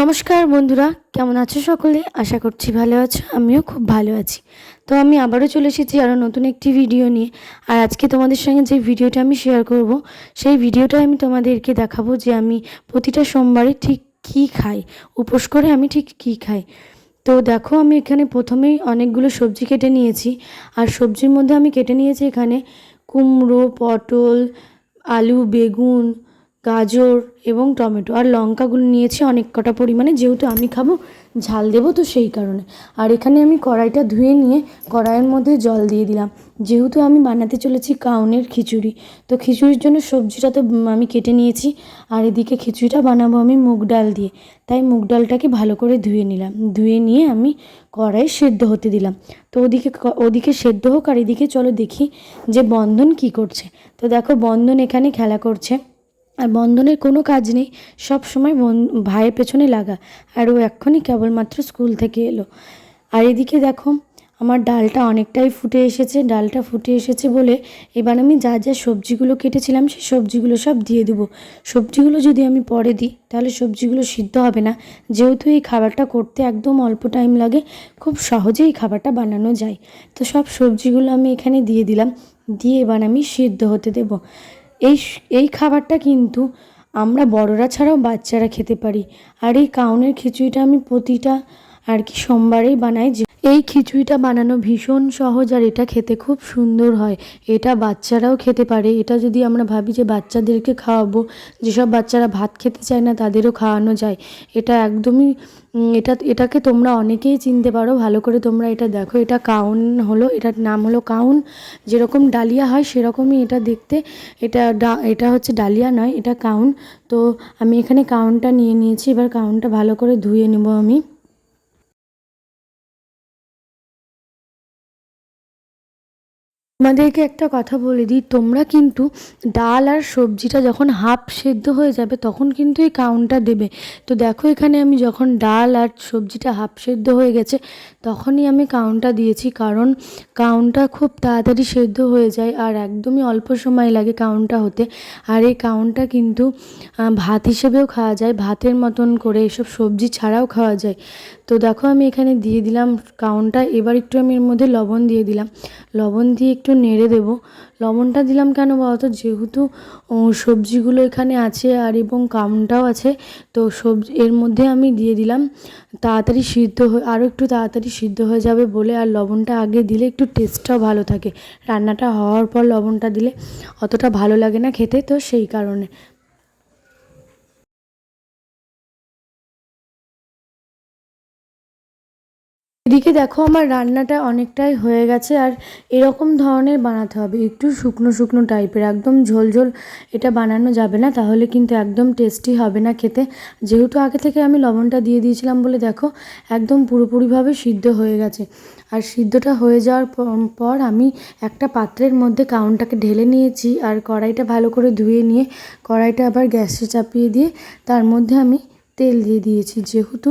নমস্কার বন্ধুরা, কেমন আছো সকলে? আশা করছি ভালো আছো, আমিও খুব ভালো আছি। তো আমি আবারও চলে এসেছি আরও নতুন একটি ভিডিও নিয়ে। আর আজকে তোমাদের সঙ্গে যে ভিডিওটা আমি শেয়ার করব, সেই ভিডিওটা আমি তোমাদেরকে দেখাবো যে আমি প্রতিটা সোমবারে ঠিক কী খাই, উপোস করে আমি ঠিক কী খাই। তো দেখো, আমি এখানে প্রথমেই অনেকগুলো সবজি কেটে নিয়েছি। আর সবজির মধ্যে আমি কেটে নিয়েছি এখানে কুমড়ো, পটল, আলু, বেগুন গাজর এবং টমেটো আর লঙ্কাগুলো নিয়েছি অনেক কটা পরিমাণে। যেহেতু আমি খাব, ঝাল দেবো তো সেই কারণে। আর এখানে আমি কড়াইটা ধুয়ে নিয়ে কড়াইয়ের মধ্যে জল দিয়ে দিলাম। যেহেতু আমি বানাতে চলেছি কাউনের খিচুড়ি, তো খিচুড়ির জন্য সবজিটা তো আমি কেটে নিয়েছি। আর এদিকে খিচুড়িটা বানাবো আমি মুগ ডাল দিয়ে। তাই মুগ ডালটাকে ভালো করে ধুয়ে নিলাম। ধুয়ে নিয়ে আমি কড়াই সেদ্ধ হতে দিলাম। তো ওদিকে ওদিকে সেদ্ধ হোক আর এদিকে চলো দেখি যে বন্ধন কি করছে। তো দেখো বন্ধন এখানে খেলা করছে। আর বন্ধনের কোনো কাজ নেই, সব সময় ভাইয়ের পেছনে লাগা। আর ও এক্ষুনি কেবলমাত্র স্কুল থেকে এলো। আর এদিকে দেখো, আমার ডালটা অনেকটাই ফুটে এসেছে, ডালটা ফুটে এসেছে বলে এবার আমি যা যা সবজিগুলো কেটেছিলাম, সেই সবজিগুলো সব দিয়ে দেবো। সবজিগুলো যদি আমি পরে দিই, তাহলে সবজিগুলো সিদ্ধ হবে না। যেহেতু এই খাবারটা করতে একদম অল্প টাইম লাগে, খুব সহজেই খাবারটা বানানো যায়। তো সব সবজিগুলো আমি এখানে দিয়ে দিলাম, দিয়ে এবার আমি সিদ্ধ হতে দেবো। এই এই খাবারটা কিন্তু আমরা বড়রা ছাড়াও বাচ্চারা খেতে পারি। আর এই কাউনের খিচুড়িটা আমি প্রতিটা আর কি সোমবারেই বানাই যে এই খিচুড়িটা বানানো ভীষণ সহজ আর এটা খেতে খুব সুন্দর হয়। এটা বাচ্চারাও খেতে পারে। এটা যদি আমরা ভাবি যে বাচ্চাদেরকে খাওয়াবো, যেসব বাচ্চারা ভাত খেতে চায় না তাদেরও খাওয়ানো যায়। এটা একদমই এটা, এটাকে তোমরা অনেকেই চিনতে পারো। ভালো করে তোমরা এটা দেখো। এটা কাউন হলো, এটার নাম হলো কাউন। যেরকম ডালিয়া হয় সেরকমই এটা দেখতে। এটা এটা হচ্ছে ডালিয়া নয়, এটা কাউন। তো আমি এখানে কাউনটা নিয়ে নিয়েছি। এবার কাউনটা ভালো করে ধুয়ে নেব আমি। তোমাদেরকে একটা কথা বলে দিই, তোমরা কিন্তু ডাল আর সবজিটা যখন হাফ সেদ্ধ হয়ে যাবে তখন কিন্তু এই কাউনটা দেবে। তো দেখো এখানে আমি যখন ডাল আর সবজিটা হাফ সেদ্ধ হয়ে গেছে, তখনই আমি কাউনটা দিয়েছি। কারণ কাউনটা খুব তাড়াতাড়ি সেদ্ধ হয়ে যায় আর একদমই অল্প সময় লাগে কাউনটা হতে। আর এই কাউনটা কিন্তু ভাত হিসেবেও খাওয়া যায়, ভাতের মতন করে এসব সবজি ছাড়াও খাওয়া যায়। তো দেখো আমি এখানে দিয়ে দিলাম কাউনটা এবার একটু আমি এর মধ্যে লবণ দিয়ে দিলাম। লবণ দিয়ে একটু নেড়ে দেব। লবণটা দিলাম কেন বলতো? যেহেতু সবজিগুলো এখানে আছে আর এবং কামটাও আছে, তো সবজি, এর মধ্যে আমি দিয়ে দিলাম তাড়াতাড়ি সিদ্ধ হয়ে আরও একটু তাড়াতাড়ি সিদ্ধ হয়ে যাবে বলে আর লবণটা আগে দিলে একটু টেস্টটাও ভালো থাকে। রান্নাটা হওয়ার পর লবণটা দিলে অতটা ভালো লাগে না খেতে, তো সেই কারণে। এদিকে দেখো আমার রান্নাটা অনেকটাই হয়ে গেছে আর এরকম ধরনের বানাতে হবে। একটু শুকনো শুকনো টাইপের, একদম ঝোল ঝোল এটা বানানো যাবে না, তাহলে কিন্তু একদম টেস্টি হবে না খেতে। যেহেতু আগে থেকে আমি লবণটা দিয়ে দিয়েছিলাম বলে দেখো একদম পুরোপুরিভাবে সিদ্ধ হয়ে গেছে। আর সিদ্ধটা হয়ে যাওয়ার পর আমি একটা পাত্রের মধ্যে কাউনটাকে ঢেলে নিয়েছি আর কড়াইটা ভালো করে ধুয়ে নিয়ে কড়াইটা আবার গ্যাসে চাপিয়ে দিয়ে তার মধ্যে আমি তেল দিয়ে দিয়েছি। যেহেতু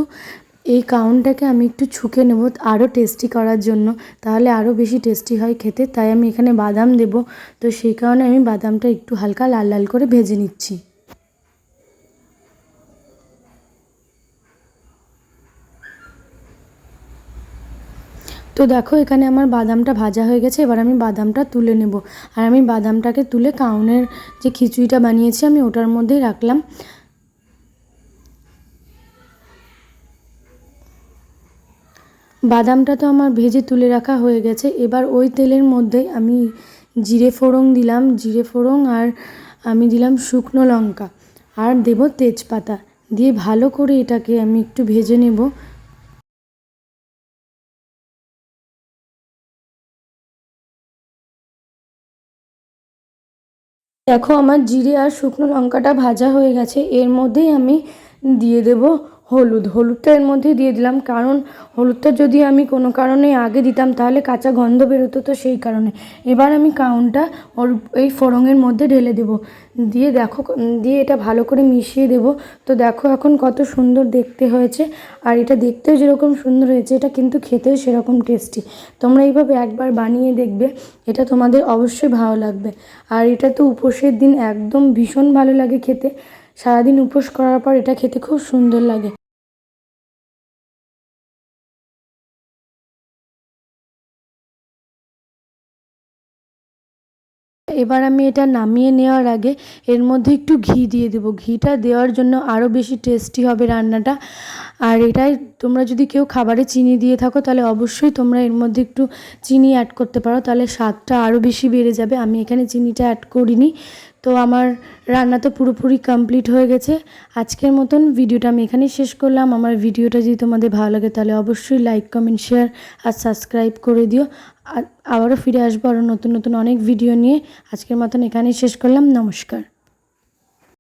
এই কাউনটাকে আমি একটু ছুঁকে নেব আরও টেস্টি করার জন্য। তাহলে আরও বেশি টেস্টি হয় খেতে, তাই আমি এখানে বাদাম দেব। তো সেই কারণে আমি বাদামটা একটু হালকা লাল লাল করে ভেজে নিচ্ছি। তো দেখো, এখানে আমার বাদামটা ভাজা হয়ে গেছে, এবার আমি বাদামটা তুলে নেব। আর আমি বাদামটাকে তুলে কাউনের যে খিচুড়িটা বানিয়েছি, আমি ওটার মধ্যেই রাখলাম। বাদামটা তো আমার ভেজে তুলে রাখা হয়ে গেছে। এবার ওই তেলের মধ্যে আমি জিরে ফোড়ন দিলাম। জিরে ফোড়ন আর আমি দিলাম শুকনো লঙ্কা। আর দেব তেজপাতা। দিয়ে ভালো করে এটাকে আমি একটু ভেজে নেব। দেখো আমার জিরে আর শুকনো লঙ্কাটা ভাজা হয়ে গেছে। এর মধ্যেই আমি দিয়ে দেব হলুদ। হলুদটা এর মধ্যে দিয়ে দিলাম। কারণ হলুদটা যদি আমি কোনো কারণে আগে দিতাম, তাহলে কাঁচা গন্ধ বেরোতো তো সেই কারণে। এবার আমি কাউনটা ওর এই ফোড়ঙের মধ্যে ঢেলে দেবো। দিয়ে দেখো, দিয়ে এটা ভালো করে মিশিয়ে দেব। তো দেখো এখন কত সুন্দর দেখতে হয়েছে। আর এটা দেখতেও যেরকম সুন্দর হয়েছে, এটা কিন্তু খেতেও সেরকম টেস্টি। তোমরা এইভাবে একবার বানিয়ে দেখবে, এটা তোমাদের অবশ্যই ভালো লাগবে। আর এটা তো উপোসের দিন একদম ভীষণ ভালো লাগে খেতে। সারাদিন উপোস করার পর এটা খেতে খুব সুন্দর লাগে। এবার আমি এটা নামিয়ে নেওয়ার আগে এর মধ্যে একটু ঘি দিয়ে দেবো। ঘিটা দেওয়ার জন্য আরও বেশি টেস্টি হবে রান্নাটা। আর এটাই তোমরা যদি কেউ খাবারে চিনি দিয়ে থাকো, তাহলে অবশ্যই তোমরা এর মধ্যে একটু চিনি অ্যাড করতে পারো। তাহলে স্বাদটা আরও বেশি বেড়ে যাবে। আমি এখানে চিনিটা অ্যাড করিনি। তো আমার রান্না তো পুরোপুরি কমপ্লিট হয়ে গেছে। আজকের মতন ভিডিওটা আমি এখানেই শেষ করলাম। আমার ভিডিওটা যদি তোমাদের ভালো লাগে তাহলে অবশ্যই লাইক কমেন্ট শেয়ার আর সাবস্ক্রাইব করে দিও। আবারও ফিরে আসব আরও নতুন নতুন অনেক ভিডিও নিয়ে। আজকের মতন এখানেই শেষ করলাম। নমস্কার।